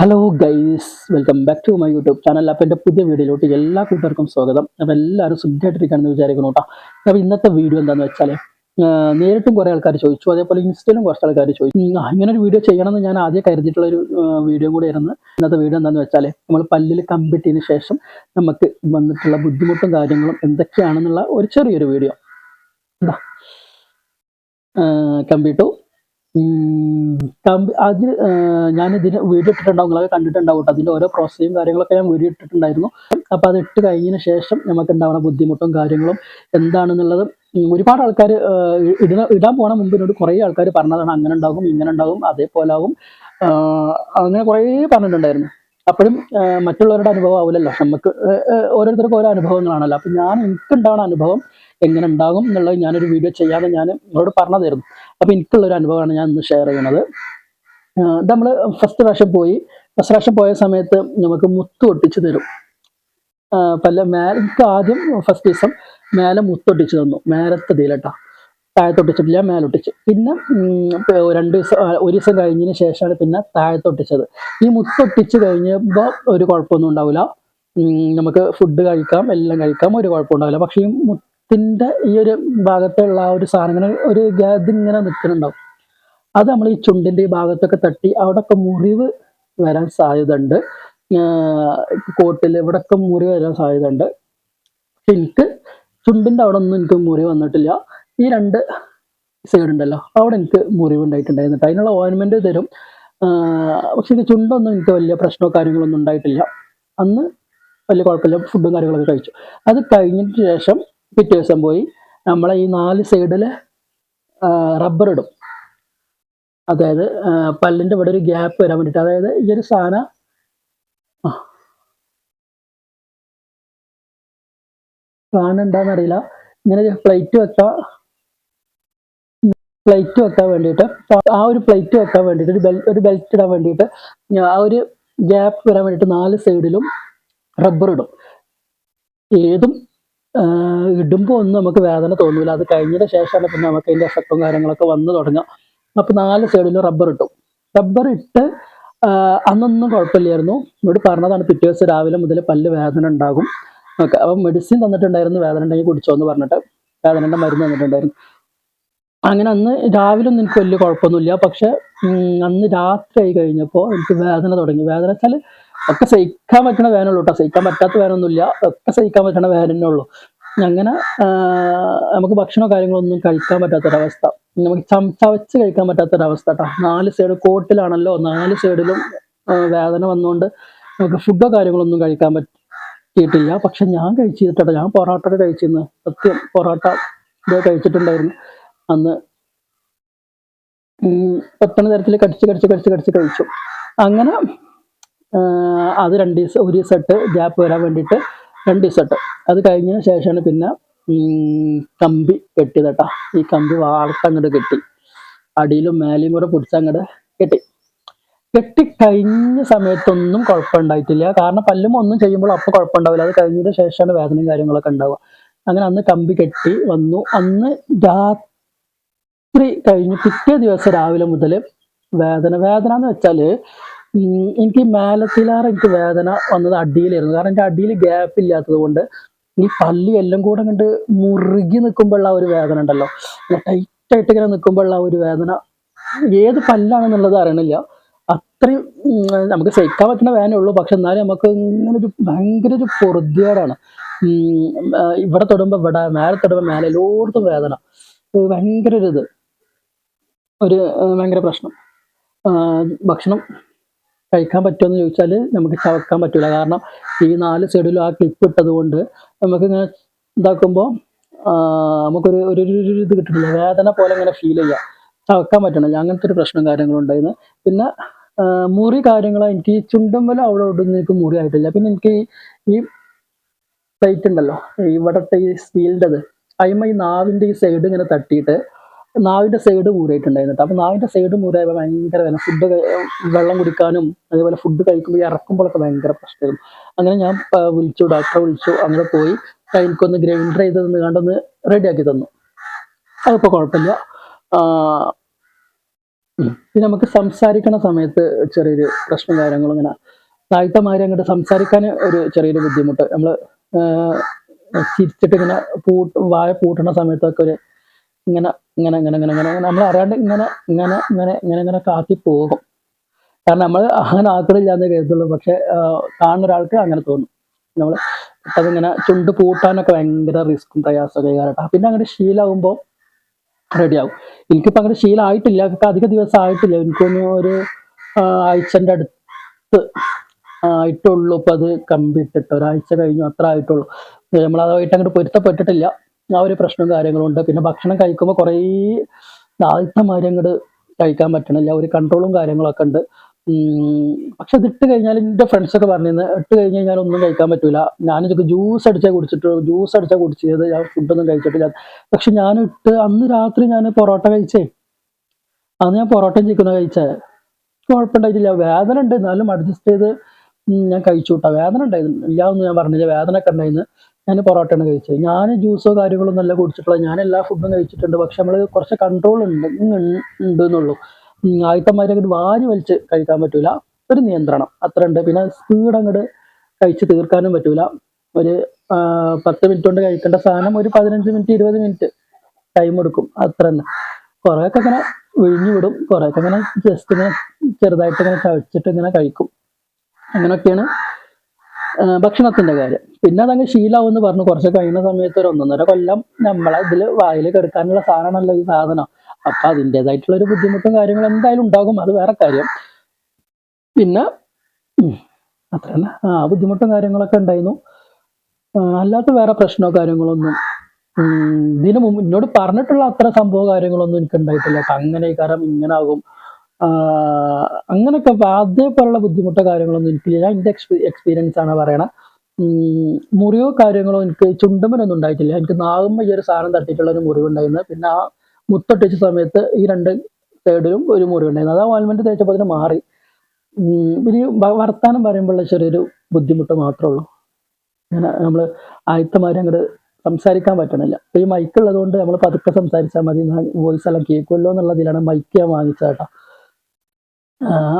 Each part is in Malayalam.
Hello guys welcome back to my YouTube channel അപ്പോൾ എന്റെ പുതിയ വീഡിയോയിലോട്ട് എല്ലാ കൂട്ടുകാർക്കും സ്വാഗതം. അപ്പോൾ എല്ലാവരും സുഖമായിട്ടിരിക്കുകയാണെന്ന് വിചാരിക്കുന്നു കേട്ടോ. അപ്പോൾ ഇന്നത്തെ വീഡിയോ എന്താണെന്ന് വെച്ചാൽ നേരിട്ടും കുറേ ആൾക്കാർ ചോദിച്ചു. അതേപോലെ ഇൻസ്റ്റയിലും കുറച്ച് ആൾക്കാർ ചോദിച്ചു. ഇങ്ങനെ ഒരു വീഡിയോ ചെയ്യണമെന്ന് ഞാൻ ആദ്യം കരുതിയിട്ടുള്ള ഒരു വീഡിയോ കൂടെ ആയിരുന്നു. ഇന്നത്തെ വീഡിയോ എന്താണെന്ന് വെച്ചാൽ നമ്മൾ പല്ലിൽ കമ്പിട്ടതിന് ശേഷം നമുക്ക് വന്നിട്ടുള്ള ബുദ്ധിമുട്ടും കാര്യങ്ങളും എന്തൊക്കെയാണെന്നുള്ള ഒരു ചെറിയൊരു വീഡിയോ. എന്താ കമ്പിട്ടു. ഉം, കമ്പി അത് ഞാൻ ഇതിന് വീഡിയോ ഇട്ടിട്ടുണ്ടാവും നിങ്ങളൊക്കെ കണ്ടിട്ടുണ്ടാവും കേട്ടോ. അതിന്റെ ഓരോ പ്രോസസ്സും കാര്യങ്ങളൊക്കെ ഞാൻ വീഡിയോ ഇട്ടിട്ടുണ്ടായിരുന്നു അപ്പോൾ അത് ഇട്ട് കഴിഞ്ഞതിന് ശേഷം നമുക്ക് ഉണ്ടാവുന്ന ബുദ്ധിമുട്ടും കാര്യങ്ങളും എന്താണെന്നുള്ളത് ഒരുപാട് ആൾക്കാർ ഇടുന്ന ഇടാൻ പോണ മുമ്പ് എന്നോട് കുറേ ആൾക്കാർ പറഞ്ഞതാണ്. അങ്ങനെ ഉണ്ടാകും ഇങ്ങനെ ഉണ്ടാകും അതേപോലെ ആകും അങ്ങനെ കുറേ പറഞ്ഞിട്ടുണ്ടായിരുന്നു. അപ്പോഴും മറ്റുള്ളവരുടെ അനുഭവം ആവില്ലല്ലോ നമുക്ക് ഓരോരുത്തർക്കും ഓരോ അനുഭവങ്ങളാണല്ലോ. അപ്പം ഞാൻ എനിക്കുണ്ടാവുന്ന അനുഭവം എങ്ങനെ ഉണ്ടാകും എന്നുള്ളത് ഞാനൊരു വീഡിയോ ചെയ്യാതെ ഞാൻ നിങ്ങളോട് പറഞ്ഞതായിരുന്നു. അപ്പോൾ എനിക്കുള്ളൊരു അനുഭവമാണ് ഞാൻ ഇന്ന് ഷെയർ ചെയ്യുന്നത്. നമ്മൾ ഫസ്റ്റ് പ്രാവശ്യം പോയി. ഫസ്റ്റ് പ്രാവശ്യം പോയ സമയത്ത് നമുക്ക് മുത്ത് ഒട്ടിച്ച് തരും. പല മേ ആദ്യം ഫസ്റ്റ് ദിവസം മേലെ മുത്തൊട്ടിച്ച് തന്നു. മേലത്തെ തീലട്ടാ താഴത്തൊട്ടിച്ചിട്ടില്ല മേലൊട്ടിച്ച് പിന്നെ രണ്ട് ദിവസം ഒരു ദിവസം കഴിഞ്ഞതിന് ശേഷമാണ് പിന്നെ താഴത്തൊട്ടിച്ചത് ഈ മുത്തൊട്ടിച്ച് കഴിഞ്ഞപ്പോൾ ഒരു കുഴപ്പമൊന്നും ഉണ്ടാവില്ല. നമുക്ക് ഫുഡ് കഴിക്കാം എല്ലാം കഴിക്കാം ഒരു കുഴപ്പമുണ്ടാവില്ല പക്ഷേ ഈ മുത്തിന്റെ ഈ ഒരു ഭാഗത്തുള്ള ആ ഒരു സാധനം ഒരു ഇങ്ങനെ നിൽക്കുന്നുണ്ടാവും. അത് നമ്മൾ ഈ ചുണ്ടിന്റെ ഈ ഭാഗത്തൊക്കെ തട്ടി അവിടെയൊക്കെ മുറിവ് വരാൻ സാധ്യത ഉണ്ട് കോട്ടിൽ ഇവിടെയൊക്കെ മുറിവ് വരാൻ സാധ്യത ഉണ്ട് എനിക്ക് ചുണ്ടിന്റെ അവിടെ ഒന്നും എനിക്ക് മുറിവ് വന്നിട്ടില്ല. ഈ രണ്ട് സൈഡ് ഉണ്ടല്ലോ അവിടെ എനിക്ക് മുറിവ് ഉണ്ടായിട്ടുണ്ടായിരുന്നു ട്ടോ. അതിനുള്ള തരും. പക്ഷെ ഇത് ചുണ്ടൊന്നും എനിക്ക് വലിയ പ്രശ്നമോ കാര്യങ്ങളൊന്നും ഉണ്ടായിട്ടില്ല. അന്ന് വലിയ കുഴപ്പമില്ല ഫുഡും കാര്യങ്ങളൊക്കെ കഴിച്ചു. അത് കഴിഞ്ഞിട്ട് ശേഷം പിറ്റേ ദിവസം പോയി നമ്മളെ ഈ നാല് സൈഡിൽ റബ്ബർ ഇടും. അതായത് പല്ലിന്റെ ഇവിടെ ഒരു ഗ്യാപ്പ് വരാൻ വേണ്ടിയിട്ട്. അതായത് ഈ ഒരു സാധനം കാണുന്നുണ്ടോന്നറിയില്ല ഇങ്ങനെ പ്ലേറ്റ് വെക്കാം. പ്ലേറ്റ് വെക്കാൻ വേണ്ടിയിട്ട് ആ ഒരു പ്ലേറ്റ് വെക്കാൻ വേണ്ടിയിട്ട് ഒരു ഒരു ബെൽറ്റ് ഇടാൻ വേണ്ടിയിട്ട് ആ ഒരു ഗ്യാപ്പ് വരാൻ വേണ്ടിയിട്ട് നാല് സൈഡിലും റബ്ബർ ഇടും. ഏതും ഇടുമ്പോൾ ഒന്നും നമുക്ക് വേദന തോന്നില്ല അത് കഴിഞ്ഞതിന് ശേഷമാണ് പിന്നെ നമുക്ക് അതിന്റെ എഫക്റ്റും കാര്യങ്ങളൊക്കെ വന്ന് തുടങ്ങുക അപ്പോൾ നാല് സൈഡിലും റബ്ബർ ഇട്ടു. റബ്ബർ ഇട്ട് അന്നൊന്നും കുഴപ്പമില്ലായിരുന്നു. ഇവിടെ പറഞ്ഞതാണ് പിറ്റേ ദിവസം രാവിലെ മുതൽ പല്ല് വേദന ഉണ്ടാകും. ഓക്കെ അപ്പം മെഡിസിൻ തന്നിട്ടുണ്ടായിരുന്നു വേദന ഉണ്ടെങ്കിൽ കുടിച്ചോ എന്ന് പറഞ്ഞിട്ട്. വേദനയുടെ മരുന്ന് തന്നിട്ടുണ്ടായിരുന്നു. അങ്ങനെ അന്ന് രാവിലെ ഒന്നും എനിക്ക് വലിയ കുഴപ്പമൊന്നുമില്ല. പക്ഷെ അന്ന് രാത്രി ആയി കഴിഞ്ഞപ്പോൾ എനിക്ക് വേദന തുടങ്ങി. വേദന വെച്ചാൽ ഒക്കെ സഹിക്കാൻ പറ്റണ വേനുള്ളൂ കേട്ടോ സഹിക്കാൻ പറ്റാത്ത വേനൊന്നുമില്ല ഒക്കെ സഹിക്കാൻ പറ്റണ വേനന്നെ ഉള്ളൂ. അങ്ങനെ നമുക്ക് ഭക്ഷണമോ കാര്യങ്ങളൊന്നും കഴിക്കാൻ പറ്റാത്തൊരവസ്ഥ. നമുക്ക് ചവച്ച് കഴിക്കാൻ പറ്റാത്തൊരവസ്ഥ കേട്ടോ നാല് സൈഡ് കോട്ടിലാണല്ലോ. നാല് സൈഡിലും വേദന വന്നുകൊണ്ട് നമുക്ക് ഫുഡോ കാര്യങ്ങളൊന്നും കഴിക്കാൻ പറ്റിയിട്ടില്ല. പക്ഷെ ഞാൻ കഴിച്ചിട്ടോ ഞാൻ പൊറോട്ട കഴിച്ചിരുന്നു. സത്യം പൊറോട്ട കഴിച്ചിട്ടുണ്ടായിരുന്നു. അന്ന് പത്തണ തരത്തിൽ കടിച്ച് കടിച്ച് കടിച്ച് കടിച്ച് കഴിച്ചു. അങ്ങനെ അത് രണ്ട് ദിവസം ഒരു സെട്ട് ഗ്യാപ്പ് വരാൻ വേണ്ടിയിട്ട് രണ്ട് സെട്ട് അത് കഴിഞ്ഞതിന് ശേഷമാണ് പിന്നെ കമ്പി കെട്ടിയത് കേട്ടോ. ഈ കമ്പി വാർത്തങ്ങോട്ട് കെട്ടി. അടിയിലും മേലെയും കൂടെ പിടിച്ചങ്ങോട്ട് കെട്ടി. കെട്ടി കഴിഞ്ഞ സമയത്തൊന്നും കുഴപ്പമുണ്ടായിട്ടില്ല. കാരണം പല്ലും ഒന്നും ചെയ്യുമ്പോൾ അപ്പോൾ കുഴപ്പമുണ്ടാവില്ല. അത് കഴിഞ്ഞതിന് ശേഷമാണ് വേദനയും കാര്യങ്ങളൊക്കെ ഉണ്ടാവുക. അങ്ങനെ അന്ന് കമ്പി കെട്ടി വന്നു. അന്ന് രാത്രി കഴിഞ്ഞ് പിറ്റേ ദിവസം രാവിലെ മുതൽ വേദന വേദന എന്ന് വെച്ചാൽ എനിക്ക് മേലത്തിലാറ് എനിക്ക് വേദന വന്നത് അടിയിലായിരുന്നു. കാരണം എന്റെ അടിയിൽ ഗ്യാപ്പ് ഇല്ലാത്തത് കൊണ്ട് ഈ പല്ലി എല്ലാം കൂടെ കണ്ട് മുറുകി നിൽക്കുമ്പോഴുള്ള ഒരു വേദന ഉണ്ടല്ലോ. ടൈറ്റ് ആയിട്ട് ഇങ്ങനെ നിൽക്കുമ്പോഴുള്ള ഒരു വേദന ഏത് പല്ലാണെന്നുള്ളത് അറിയണില്ല. അത്രയും നമുക്ക് സഹിക്കാൻ പറ്റുന്ന വേദന ഉള്ളൂ. പക്ഷെ എന്നാലും നമുക്ക് ഇങ്ങനെ ഒരു ഭയങ്കര ഒരു പൊറുതിയോടാണ്. ഇവിടെ തൊടുമ്പോൾ ഇവിടെ മേലെ തൊടുമ്പോൾ മേലെ എല്ലായിടത്തും വേദന. ഭയങ്കര ഒരു ഇത്. ഒരു ഭയങ്കര പ്രശ്നം. ഭക്ഷണം കഴിക്കാൻ പറ്റുമെന്ന് ചോദിച്ചാൽ നമുക്ക് ചവക്കാൻ പറ്റില്ല കാരണം ഈ നാല് സൈഡിലും ആ ക്ലിപ്പ് ഇട്ടത് കൊണ്ട് നമുക്കിങ്ങനെ ഇതാക്കുമ്പോൾ നമുക്കൊരു ഒരു ഒരു ഇത് കിട്ടുന്നില്ല വേദന പോലെ ഇങ്ങനെ ഫീൽ ചെയ്യാം. ചവക്കാൻ പറ്റണില്ല അങ്ങനത്തെ ഒരു പ്രശ്നം കാര്യങ്ങളും ഉണ്ടായിരുന്നു. പിന്നെ മുറി കാര്യങ്ങൾ എനിക്ക് ചുണ്ടും വല്ല അവിടെ ഇവിടെ എനിക്ക് മുറി ആയിട്ടില്ല. പിന്നെ എനിക്ക് ഈ- ഈ പ്ലേറ്റ് ഉണ്ടല്ലോ. ഇവിടത്തെ ഈ സ്റ്റീലിന്റെത് അതിമ ഈ നാവിന്റെ ഈ സൈഡ് ഇങ്ങനെ തട്ടിയിട്ട് നാവിന്റെ സൈഡ് മൂരായിട്ടുണ്ടായിരുന്നു കേട്ടോ. അപ്പോൾ നാവിന്റെ സൈഡ് മൂരായപ്പോൾ ഭയങ്കര വേദന. ഫുഡ് വെള്ളം കുടിക്കാനും അതേപോലെ ഫുഡ് കഴിക്കുമ്പോൾ ഇറക്കുമ്പോഴൊക്കെ ഭയങ്കര പ്രശ്നമായിരുന്നു. അങ്ങനെ ഞാൻ വിളിച്ചു ഡോക്ടറെ വിളിച്ചു. അങ്ങനെ പോയി. എനിക്കൊന്ന് ഗ്രൈൻഡർ ചെയ്ത് നിന്ന് കണ്ടൊന്ന് റെഡിയാക്കി തന്നു. അതിപ്പോൾ കുഴപ്പമില്ല. പിന്നെ നമുക്ക് സംസാരിക്കണ സമയത്ത് ചെറിയൊരു പ്രശ്നം കാര്യങ്ങളും ഇങ്ങനെ. നായിത്തമാര് അങ്ങോട്ട് സംസാരിക്കാൻ ഒരു ചെറിയൊരു ബുദ്ധിമുട്ട്. നമ്മൾ ചിരിച്ചിട്ട് ഇങ്ങനെ പൂട്ട് വായ പൂട്ടണ സമയത്തൊക്കെ ഒരു ഇങ്ങനെ ഇങ്ങനെ ഇങ്ങനെ ഇങ്ങനെ ഇങ്ങനെ നമ്മൾ അറിയാണ്ട് ഇങ്ങനെ ഇങ്ങനെ ഇങ്ങനെ ഇങ്ങനെ ഇങ്ങനെ കാത്തി പോകും. കാരണം നമ്മൾ അങ്ങനെ ആക്കണില്ലാന്ന് കരുതുള്ളൂ. പക്ഷെ കാണുന്ന ഒരാൾക്ക് അങ്ങനെ തോന്നും. നമ്മൾ അതിങ്ങനെ ചുണ്ട് പൂട്ടാനൊക്കെ ഭയങ്കര റിസ്ക്കും പ്രയാസമൊക്കെ കാരണം പിന്നെ അങ്ങനെ ശീലമാകുമ്പോൾ റെഡിയാവും എനിക്കിപ്പോൾ അങ്ങനെ ശീലമായിട്ടില്ല അധിക ദിവസം ആയിട്ടില്ല. എനിക്കൊന്നും ഒരു ആഴ്ചന്റെ അടുത്ത് ആയിട്ടുള്ളൂ. ഇപ്പം അത് കമ്പിട്ടിട്ട് ഒരാഴ്ച കഴിഞ്ഞു. അത്ര ആയിട്ടുള്ളൂ. അതായിട്ട് അങ്ങോട്ട് പൊരുത്തപ്പെട്ടിട്ടില്ല. ആ ഒരു പ്രശ്നവും കാര്യങ്ങളും ഉണ്ട്. പിന്നെ ഭക്ഷണം കഴിക്കുമ്പോൾ കുറേ ആദ്യത്തെമാതിരി അങ്ങോട്ട് കഴിക്കാൻ പറ്റണില്ല. ഒരു കൺട്രോളും കാര്യങ്ങളൊക്കെ ഉണ്ട്. പക്ഷെ ഇട്ട് കഴിഞ്ഞാൽ എന്റെ ഫ്രണ്ട്സൊക്കെ പറഞ്ഞിരുന്നു ഇട്ട് കഴിഞ്ഞ് കഴിഞ്ഞാൽ ഒന്നും കഴിക്കാൻ പറ്റൂല. ഞാനിതൊക്കെ ജ്യൂസ് അടിച്ചാൽ കുടിച്ചിട്ട് ജ്യൂസ് അടിച്ചാൽ കുടിച്ചത്. ഞാൻ ഫുഡൊന്നും കഴിച്ചിട്ടില്ല. പക്ഷെ ഞാൻ ഇട്ട് അന്ന് രാത്രി ഞാൻ പൊറോട്ട കഴിച്ചേ. അന്ന് ഞാൻ പൊറോട്ടയും ചിക്കനും കഴിച്ചേ. കുഴപ്പമുണ്ടായിട്ടില്ല. വേദന ഉണ്ട്. എന്നാലും അഡ്ജസ്റ്റ് ചെയ്ത് ഞാൻ കഴിച്ചു കൂട്ടാ. വേദന ഉണ്ടായിരുന്നു ഇല്ലാന്ന് ഞാൻ പറഞ്ഞില്ല. വേദന ഒക്കെ ഉണ്ടായിരുന്നു ഞാൻ പൊറോട്ടയാണ് കഴിച്ചത്. ഞാൻ ജ്യൂസോ കാര്യങ്ങളോ നല്ല കുടിച്ചിട്ടുള്ള ഞാൻ എല്ലാ ഫുഡും കഴിച്ചിട്ടുണ്ട്. പക്ഷെ നമ്മൾ കുറച്ച് കൺട്രോൾ ഉണ്ട് ഉണ്ട് എന്നുള്ളൂ ആയിട്ടന്മാരെ അങ്ങോട്ട് വാരി വലിച്ച് കഴിക്കാൻ പറ്റൂല. ഒരു നിയന്ത്രണം അത്ര ഉണ്ട്. പിന്നെ സ്പീഡ് അങ്ങോട്ട് കഴിച്ച് തീർക്കാനും പറ്റൂല. ഒരു പത്ത് മിനിറ്റ് കൊണ്ട് കഴിക്കേണ്ട സാധനം ഒരു പതിനഞ്ച് മിനിറ്റ് ഇരുപത് മിനിറ്റ് ടൈം എടുക്കും. അത്ര തന്നെ. കുറേയൊക്കെ ഇങ്ങനെ വിഴിഞ്ഞു വിടും. കുറേയൊക്കെ ഇങ്ങനെ ജസ്റ്റ് ഇങ്ങനെ ചെറുതായിട്ട് ഇങ്ങനെ ചവച്ചിട്ട് ഇങ്ങനെ കഴിക്കും. അങ്ങനെയൊക്കെയാണ് ഭക്ഷണത്തിന്റെ കാര്യം. പിന്നെ അതങ്ങ് ശീലാവെന്ന് പറഞ്ഞു. കുറച്ച് കഴിയുന്ന സമയത്ത് ഒരു ഒന്നൊന്നര കൊല്ലം നമ്മളെ ഇതിൽ വായിൽ കെടുക്കാനുള്ള സാധനമാണല്ലോ ഈ സാധനം. അപ്പൊ അതിന്റെതായിട്ടുള്ള ഒരു ബുദ്ധിമുട്ടും കാര്യങ്ങളും എന്തായാലും ഉണ്ടാകും. അത് വേറെ കാര്യം. പിന്നെ അത്ര തന്നെ. ആ ബുദ്ധിമുട്ടും കാര്യങ്ങളൊക്കെ ഉണ്ടായിരുന്നു. അല്ലാത്ത വേറെ പ്രശ്നമോ കാര്യങ്ങളൊന്നും ഇതിനു മുമ്പ് എന്നോട് പറഞ്ഞിട്ടുള്ള അത്ര സംഭവ കാര്യങ്ങളൊന്നും എനിക്ക് ഉണ്ടായിട്ടില്ല അങ്ങനെ കാരണം ഇങ്ങനെ ആകും. ആ, അങ്ങനൊക്കെ അതേപോലുള്ള ബുദ്ധിമുട്ടോ കാര്യങ്ങളൊന്നും എനിക്കില്ല. ഞാൻ എന്റെ എക്സ്പീ എക്സ്പീരിയൻസ് ആണ് പറയണത് മുറിവോ കാര്യങ്ങളോ എനിക്ക് ചുണ്ടുമനൊന്നും ഉണ്ടായിട്ടില്ല. എനിക്ക് നാകുമ്പോൾ ഈ ഒരു സാധനം തട്ടിയിട്ടുള്ള ഒരു മുറിവ് ഉണ്ടായിരുന്നു. പിന്നെ ആ മുത്തൊട്ടിച്ച സമയത്ത് ഈ രണ്ട് സൈഡിലും ഒരു മുറിവ് ഉണ്ടായിരുന്നു. അത് ആ ഓയിൽമെന്റ് തേച്ചപ്പോൾ അതിന് മാറി. പിന്നെ വർത്താനം പറയുമ്പോഴുള്ള ചെറിയൊരു ബുദ്ധിമുട്ട് മാത്രമേ ഉള്ളൂ അങ്ങനെ നമ്മൾ ആയത്തമാരെ അങ്ങോട്ട് സംസാരിക്കാൻ പറ്റണില്ല. ഈ മൈക്ക് ഉള്ളത് കൊണ്ട് നമ്മൾ പതുക്കെ സംസാരിച്ചാൽ മതി. വോയിസ് എല്ലാം കേൾക്കുമല്ലോ എന്നുള്ളതിലാണ് മൈക്ക് ഞാൻ ആ,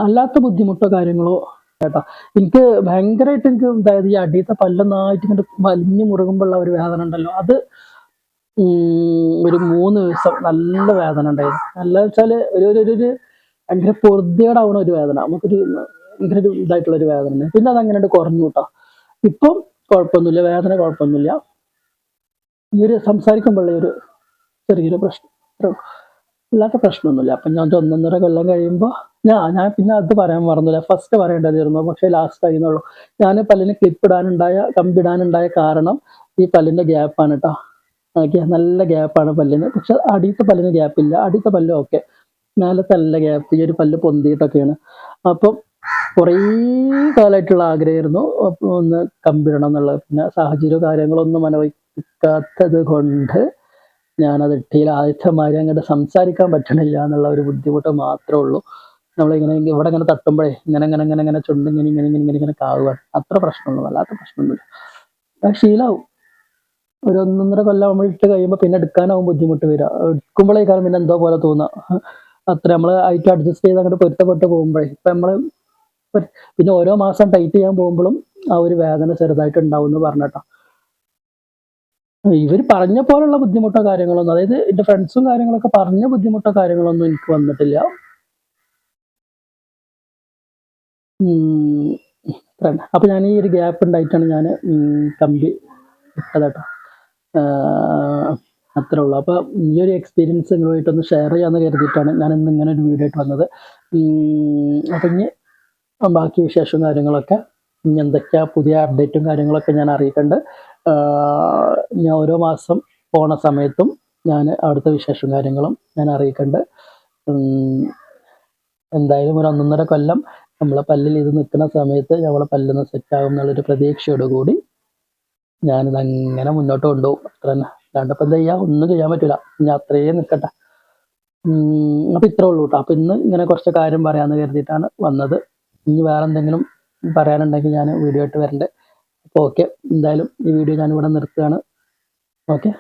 അല്ലാത്ത ബുദ്ധിമുട്ടോ കാര്യങ്ങളോ? കേട്ടോ. എനിക്ക് ഭയങ്കരമായിട്ട് എനിക്ക് അതായത് ഈ അടിയത്തെ പല്ലൊന്നായിട്ട് ഇങ്ങനെ വലിഞ്ഞു മുറുകുമ്പോഴുള്ള ഒരു വേദന ഉണ്ടല്ലോ. അത് ഒരു മൂന്ന് ദിവസം നല്ല വേദന ഉണ്ടായിരുന്നു. നല്ല വെച്ചാൽ ഒരു ഒരു ഒരു- ഭയങ്കര പൊറുതിയോടാവണ ഒരു വേദന. നമുക്കൊരു ഭയങ്കര ഒരു ഇതായിട്ടുള്ള ഒരു വേദന ഉണ്ട്. പിന്നെ അത് അങ്ങനെ കുറഞ്ഞു കേട്ടോ. ഇപ്പം കുഴപ്പമൊന്നുമില്ല. വേദന കുഴപ്പമൊന്നുമില്ല. ഈ ഒരു സംസാരിക്കുമ്പോഴുള്ള ഒരു ചെറിയൊരു പ്രശ്നം. അല്ലാത്ത പ്രശ്നമൊന്നുമില്ല. അപ്പം ഞാൻ ഒന്നൊന്നര കൊല്ലം കഴിയുമ്പോൾ ഞാൻ ഞാൻ പിന്നെ അത് പറയാൻ മറന്നില്ല ഫസ്റ്റ് പറയേണ്ടതായിരുന്നു പക്ഷെ ലാസ്റ്റ് ആയിരുന്നുള്ളൂ ഞാൻ പല്ലിന് ക്ലിപ്പ് ഇടാനുണ്ടായ കമ്പിടാനുണ്ടായ കാരണം ഈ പല്ലിന്റെ ഗ്യാപ്പാണ് കേട്ടോ ഓക്കെ നല്ല ഗ്യാപ്പാണ് പല്ലിന്. പക്ഷെ അടിയത്തെ പല്ലിന് ഗ്യാപ്പില്ല അടിയത്തെ പല്ല് ഓക്കെ മേലത്തെ നല്ല ഗ്യാപ്പ് ഈ ഒരു പല്ല് പൊന്തിയിട്ടൊക്കെയാണ്. അപ്പം കുറേ കാലമായിട്ടുള്ള ആഗ്രഹമായിരുന്നു ഒന്ന് കമ്പിടണം എന്നുള്ളത്. പിന്നെ സാഹചര്യവും കാര്യങ്ങളൊന്നും അനുഭവിക്കാത്തത് കൊണ്ട് ഞാനത് ഇട്ടിയിൽ ആദ്യത്തെ മാതിരി അങ്ങോട്ട് സംസാരിക്കാൻ പറ്റണില്ല എന്നുള്ള ഒരു ബുദ്ധിമുട്ട് മാത്രമേ ഉള്ളൂ. നമ്മളിങ്ങനെ ഇവിടെ ഇങ്ങനെ തട്ടുമ്പോഴേ ഇങ്ങനെ ഇങ്ങനെ ഇങ്ങനെ ഇങ്ങനെ ചുണ്ട് ഇങ്ങനെ ഇങ്ങനെ ഇങ്ങനെ ഇങ്ങനെ ഇങ്ങനെ കാവുകയാണ് അത്ര പ്രശ്നമൊന്നും അല്ലാത്ത പ്രശ്നമൊന്നുമില്ല. ശീലാവും. ഒരു ഒന്നൊന്നര കൊല്ലം നമ്മൾ ഇട്ട് കഴിയുമ്പോൾ പിന്നെ എടുക്കാനാവും ബുദ്ധിമുട്ട് വരിക എടുക്കുമ്പോഴേക്കാളും പിന്നെ എന്തോ പോലെ തോന്നുക അത്ര നമ്മൾ ആയിട്ട് അഡ്ജസ്റ്റ് ചെയ്ത് അങ്ങോട്ട് പൊരുത്തപ്പെട്ട് പോകുമ്പോഴേ. ഇപ്പം നമ്മൾ പിന്നെ ഓരോ മാസം ടൈറ്റ് ചെയ്യാൻ പോകുമ്പോഴും ആ ഒരു വേദന ചെറുതായിട്ട് ഉണ്ടാവും എന്ന് പറഞ്ഞട്ടോ. ഇവർ പറഞ്ഞ പോലുള്ള ബുദ്ധിമുട്ടോ കാര്യങ്ങളൊന്നും അതായത് എന്റെ ഫ്രണ്ട്സും കാര്യങ്ങളൊക്കെ പറഞ്ഞ ബുദ്ധിമുട്ടോ കാര്യങ്ങളൊന്നും എനിക്ക് വന്നിട്ടില്ല. ഉം, അത്ര അപ്പൊ ഞാൻ ഈ ഒരു ഗ്യാപ്പ് ഉണ്ടായിട്ടാണ് ഞാൻ കമ്പി ഇട്ടത് അത്ര ഉള്ളൂ. അപ്പോൾ ഈ ഒരു എക്സ്പീരിയൻസ് നിങ്ങളുമായിട്ടൊന്ന് ഷെയർ ചെയ്യാന്ന് കരുതിയിട്ടാണ് ഞാൻ ഇന്ന് ഇങ്ങനെ ഒരു വീഡിയോ ആയിട്ട് വന്നത്. അപ്പം ഇനി ബാക്കി വിശേഷവും കാര്യങ്ങളൊക്കെ ഇനി എന്തൊക്കെയാ പുതിയ അപ്ഡേറ്റും കാര്യങ്ങളൊക്കെ ഞാൻ അറിയിക്കുന്നുണ്ട് ഞാൻ ഓരോ മാസം പോണ സമയത്തും ഞാൻ അവിടുത്തെ വിശേഷവും കാര്യങ്ങളും ഞാൻ അറിയിക്കുന്നുണ്ട് എന്തായാലും ഒരു ഒന്നൊന്നര കൊല്ലം നമ്മളെ പല്ലിൽ ഇത് നിൽക്കുന്ന സമയത്ത് നമ്മളെ പല്ലൊന്ന് സെറ്റ് ആകും എന്നുള്ളൊരു പ്രതീക്ഷയോട് കൂടി ഞാനിത് അങ്ങനെ മുന്നോട്ട് കൊണ്ടുപോകും. അത്ര തന്നെ. രണ്ടപ്പം എന്താ ചെയ്യാ? ഒന്നും ചെയ്യാൻ പറ്റൂല. ഞാൻ അത്രയും നിൽക്കട്ടെ. അപ്പൊ ഇത്രേ ഉള്ളൂ കേട്ടോ അപ്പൊ ഇന്ന് ഇങ്ങനെ കുറച്ച് കാര്യം പറയാന്ന് കരുതിയിട്ടാണ് വന്നത്. ഇനി വേറെ എന്തെങ്കിലും പറയാനുണ്ടെങ്കിൽ ഞാൻ വീഡിയോ ആയിട്ട് വരണ്ടേ. അപ്പോൾ ഓക്കെ. എന്തായാലും ഈ വീഡിയോ ഞാൻ ഇവിടെ നിർത്തുകയാണ്. ഓക്കെ.